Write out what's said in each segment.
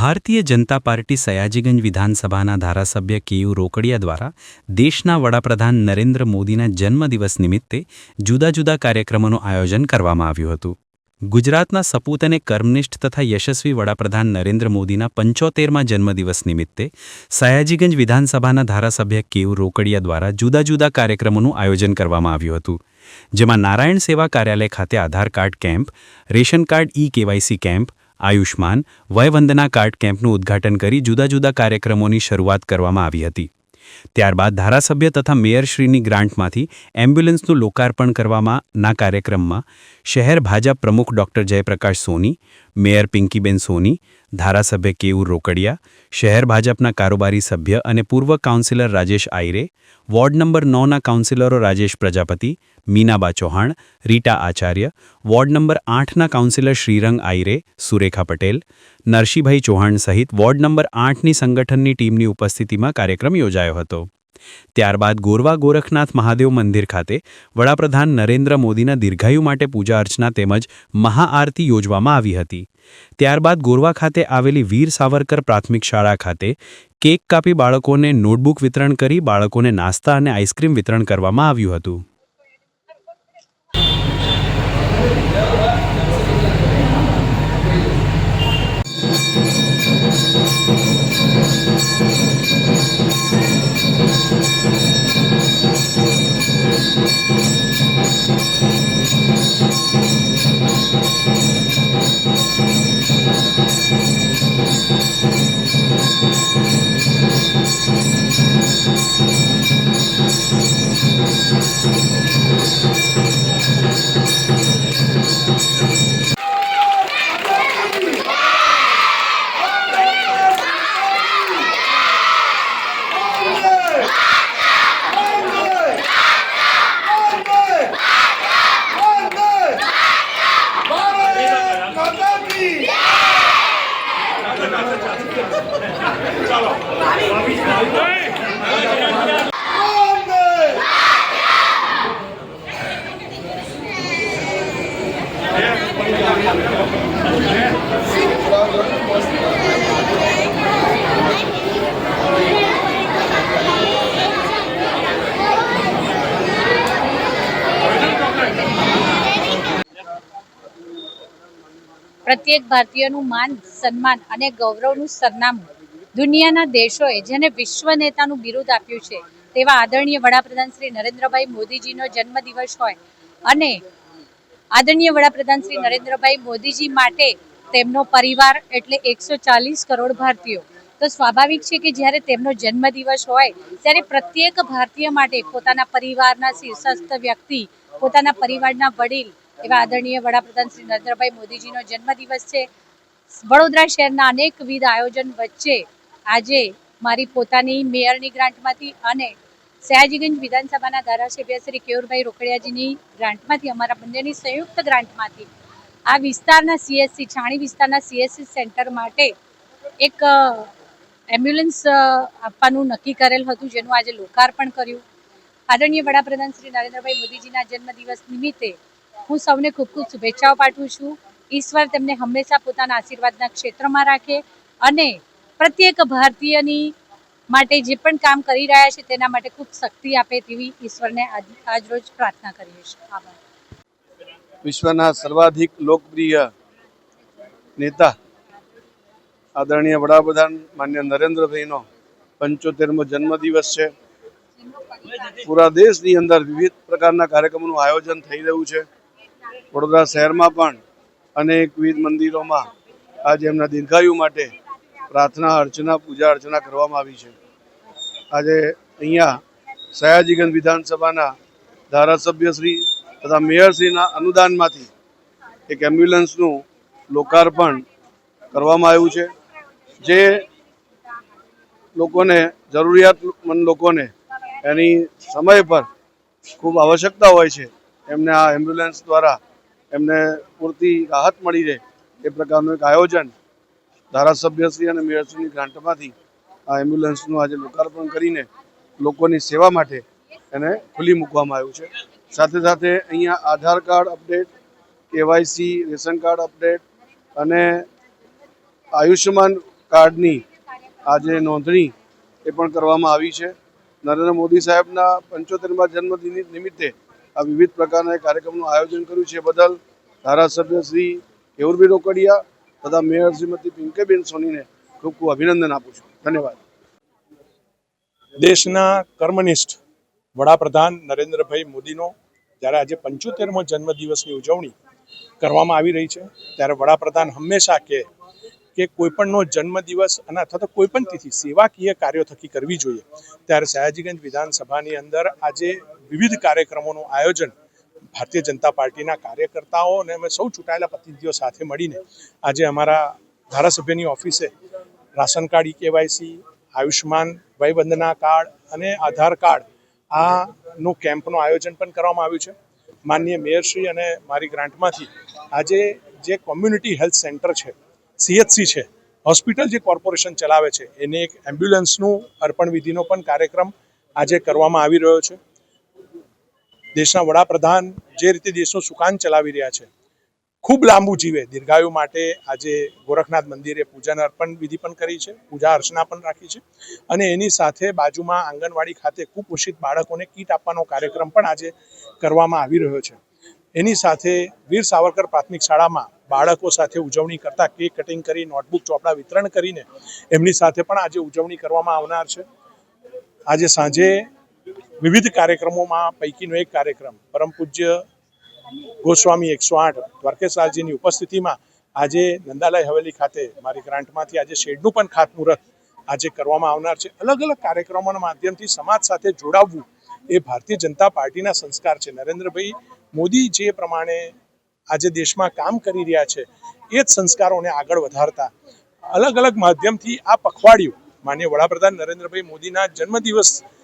Bharatiya Janata party Sayajiganj વિધાનસભાના ધારાસભ્ય કેયુ રોકડિયા દ્વારા દેશના વડાપ્રધાન નરેન્દ્ર મોદીના જન્મદિવસ નિમિત્તે જુદા જુદા કાર્યક્રમોનું આયોજન કરવામાં આવ્યું હતું. ગુજરાતના સપૂત અને કર્મનિષ્ઠ તથા યશસ્વી વડાપ્રધાન નરેન્દ્ર મોદીના પંચોતેરમાં જન્મદિવસ નિમિત્તે સયાજીગંજ વિધાનસભાના ધારાસભ્ય કેયુ રોકડિયા દ્વારા જુદા જુદા કાર્યક્રમોનું આયોજન કરવામાં આવ્યું હતું. જેમાં નારાયણ સેવા કાર્યાલય ખાતે Aadhaar card camp, ration card E KYC camp Ayushman Vayvandana card કેમ્પનું ઉદ્ઘાટન કરી જુદા જુદા કાર્યક્રમોની શરૂઆત કરવામાં આવી હતી. ત્યારબાદ ધારાસભ્ય તથા મેયરશ્રીની ગ્રાન્ટમાંથી એમ્બ્યુલન્સનું લોકાર્પણ કરવામાંના કાર્યક્રમમાં શહેર ભાજપ પ્રમુખ ડોક્ટર જયપ્રકાશ સોની, મેયર પિંકીબેન સોની, ધારાસભ્ય કેયુર રોકડિયા, શહેર ભાજપના કારોબારી સભ્ય અને પૂર્વ councillor Rajesh Ayre, ward number નવના કાઉન્સિલરો રાજેશ પ્રજાપતિ મીનાબા ચૌહાણ, રીટા આચાર્ય, વોર્ડ નંબર આઠના કાઉન્સિલર શ્રીરંગ આઈરે સુરેખા પટેલ નરસિંહભાઈ ચૌહાણ સહિત વોર્ડ નંબર આઠની સંગઠનની ટીમની ઉપસ્થિતિમાં કાર્યક્રમ યોજાયો હતો. ત્યારબાદ ગોરવા ગોરખનાથ મહાદેવ મંદિર ખાતે વડાપ્રધાન નરેન્દ્ર મોદીના દીર્ઘાયુ માટે પૂજા અર્ચના તેમજ મહાઆરતી યોજવામાં આવી હતી. ત્યારબાદ ગોરવા ખાતે આવેલી વીર સાવરકર પ્રાથમિક શાળા ખાતે કેક કાપી બાળકોને નોટબુક વિતરણ કરી બાળકોને નાસ્તા અને આઈસ્ક્રીમ વિતરણ કરવામાં આવ્યું હતું. પ્રત્યેક ભારતીયનું માન, સન્માન અને ગૌરવનું સરનામું દુનિયાના દેશોએ જેને વિશ્વ નેતાનું બિરુદ આપ્યું છે, તેવા આદરણીય વડાપ્રધાન શ્રી નરેન્દ્રભાઈ મોદીજીનો જન્મદિવસ હોય અને આદરણીય વડાપ્રધાન શ્રી નરેન્દ્રભાઈ મોદીજી માટે તેમનો પરિવાર એટલે એકસો ચાલીસ કરોડ ભારતીયો. તો સ્વાભાવિક છે કે જ્યારે તેમનો જન્મદિવસ હોય, ત્યારે પ્રત્યેક ભારતીય માટે પોતાના પરિવારના શીર્ષસ્થ વ્યક્તિ, પોતાના પરિવારના વડીલ એવા આદરણીય વડાપ્રધાન શ્રી નરેન્દ્રભાઈ મોદીજીનો જન્મદિવસ છે. વડોદરા શહેરના અનેકવિધ આયોજન વચ્ચે આજે મારી પોતાની મેયરની ગ્રાન્ટમાંથી અને સયાજીગંજ વિધાનસભાના ધારાસભ્ય શ્રી કેયુરભાઈ રોકડિયાજીની ગ્રાન્ટમાંથી, અમારા બંનેની સંયુક્ત ગ્રાન્ટમાંથી, આ વિસ્તારના સીએસસી છાણી વિસ્તારના સીએસસી સેન્ટર માટે એક એમ્બ્યુલન્સ આપવાનું નક્કી કરેલ હતું, જેનું આજે લોકાર્પણ કર્યું. આદરણીય વડાપ્રધાન શ્રી નરેન્દ્રભાઈ મોદીજીના જન્મદિવસ નિમિત્તે હું સૌને ખૂબ ખૂબ શુભેચ્છાઓ પાઠવું છું. ઈશ્વર તેમને હંમેશા પોતાના આશીર્વાદના ક્ષેત્રમાં રાખે અને પ્રત્યેક ભારતીયની માટે જે પણ કામ કરી રહ્યા છે તેના માટે ખૂબ શક્તિ આપે તેવી ઈશ્વરને આજ, આજરોજ પ્રાર્થના કરીએ છીએ. આભાર. વિશ્વના સર્વાધિક લોકપ્રિય નેતા આદરણીય વડાપ્રધાન માન્ય નરેન્દ્રભાઈનો પંચોતેરમો જન્મદિવસ છે. પૂરા દેશની અંદર વિવિધ પ્રકારના કાર્યક્રમોનું આયોજન થઈ રહ્યું છે. વડોદરા શહેરમાં પણ અનેકવિધ મંદિરોમાં આજે એમના દીર્ઘાયુ માટે પ્રાર્થના, અર્ચના, પૂજા, અર્ચના કરવામાં આવી છે. આજે અહીંયા સયાજીગંજ વિધાનસભાના ધારાસભ્યશ્રી તથા મેયરશ્રીના અનુદાનમાંથી એક એમ્બ્યુલન્સનું લોકાર્પણ કરવામાં આવ્યું છે. જે લોકોને, જરૂરિયાતમંદ લોકોને એની સમય પર ખૂબ આવશ્યકતા હોય છે. એમને આ એમ્બ્યુલન્સ દ્વારા એમને પૂરતી રાહત મળી રહે એ પ્રકારનું એક આયોજન ધારાસભ્યશ્રી અને મેયરશ્રીની ગ્રાન્ટમાંથી આ એમ્બ્યુલન્સનું આજે લોકાર્પણ કરીને લોકોની સેવા માટે એને ખુલ્લી મૂકવામાં આવ્યું છે. સાથે સાથે અહીંયા Aadhaar card update, KYC, ration card update અને આયુષ્યમાન કાર્ડની આજે નોંધણી એ પણ કરવામાં આવી છે. નરેન્દ્ર મોદી સાહેબના પંચોતેરમા જન્મદિન નિમિત્તે આ વિવિધ પ્રકારના કાર્યક્રમનું આયોજન કર્યું છે. બદલ ધારાસભ્ય શ્રી કેવુરભાઈ રોકડિયા તથા મેયર શ્રીમતી પિંકેબેન સોનીને ખૂબ ખૂબ અભિનંદન આપું છું. ધન્યવાદ. દેશના કર્મનિષ્ઠ વડાપ્રધાન નરેન્દ્રભાઈ મોદીનો જ્યારે આજે પંચોતેરમો જન્મદિવસની ઉજવણી કરવામાં આવી રહી છે, ત્યારે વડાપ્રધાન હંમેશા કહે કે કોઈપણનો જન્મદિવસ અને અથવા તો કોઈપણ તિથિ સેવાકીય કાર્યો થકી કરવી જોઈએ. ત્યારે સયાજીગંજ વિધાનસભાની અંદર આજે વિવિધ કાર્યક્રમોનું આયોજન ભારતીય જનતા પાર્ટીના કાર્યકર્તાઓ અને અમે સૌ ચૂંટાયેલા પ્રતિનિધિઓ સાથે મળીને આજે અમારા ધારાસભ્યની ઓફિસે ration card E KYC Ayushman Vayvandana card અને આધાર કાર્ડ આનું કેમ્પનું આયોજન પણ કરવામાં આવ્યું છે. માનનીય મેયરશ્રી અને મારી ગ્રાન્ટમાંથી આજે જે કોમ્યુનિટી હેલ્થ સેન્ટર છે સીએચસી છે, હોસ્પિટલ જે કોર્પોરેશન ચલાવે છે, એને એક એમ્બ્યુલન્સનું અર્પણ વિધિનો પણ કાર્યક્રમ આજે કરવામાં આવી રહ્યો છે. દેશના વડાપ્રધાન જે રીતે દેશનું સુકાન ચલાવી રહ્યા છે, ખૂબ લાંબુ જીવે. દીર્ઘાયુ માટે આજે ગોરખનાથ મંદિરે પૂજાના અર્પણ વિધિ પણ કરી છે, પૂજા અર્ચના પણ રાખી છે અને એની સાથે બાજુમાં આંગણવાડી ખાતે કુપોષિત બાળકોને કીટ આપવાનો કાર્યક્રમ પણ આજે કરવામાં આવી રહ્યો છે. એની સાથે વીર સાવરકર પ્રાથમિક શાળામાં બાળકો સાથે ઉજવણી કરતા કેક કટિંગ કરી, નોટબુક ચોપડા વિતરણ કરીને એમની સાથે પણ આજે ઉજવણી કરવામાં આવનાર છે. આજે સાંજે વિવિધ કાર્યક્રમોમાં પૈકીનો એક કાર્યક્રમ, પરમ પૂજ્ય ગોસ્વામી એકસો આઠ દ્વારકેશલાલજીની ઉપસ્થિતિમાં આજે નંદાલય હવેલી ખાતે, મારી ગ્રાન્ટમાંથી આજે શેડનું પણ ખાતમુહૂર્ત આજે કરવામાં આવનાર છે. અલગ અલગ કાર્યક્રમોના માધ્યમથી સમાજ સાથે જોડાવવું એ ભારતીય જનતા પાર્ટીના સંસ્કાર છે. નરેન્દ્રભાઈ મોદી જે પ્રમાણે આજે દેશમાં કામ કરી રહ્યા છે, એ જ સંસ્કારોને આગળ વધારતા અલગ અલગ માધ્યમથી આ પખવાડિયું, માન્ય વડાપ્રધાન નરેન્દ્રભાઈ મોદીના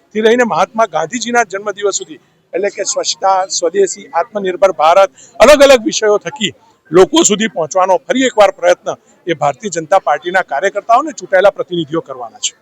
જન્મદિવસથી લઈને મહાત્મા ગાંધીજીના જન્મદિવસ સુધી. એટલે કે સ્વચ્છતા, સ્વદેશી, આત્મનિર્ભર ભારત, અલગ અલગ વિષયો થકી લોકો સુધી પહોંચવાનો ફરી એકવાર પ્રયત્ન એ ભારતીય જનતા પાર્ટીના કાર્યકર્તાઓને ચૂંટાયેલા પ્રતિનિધિઓ કરવાના છે.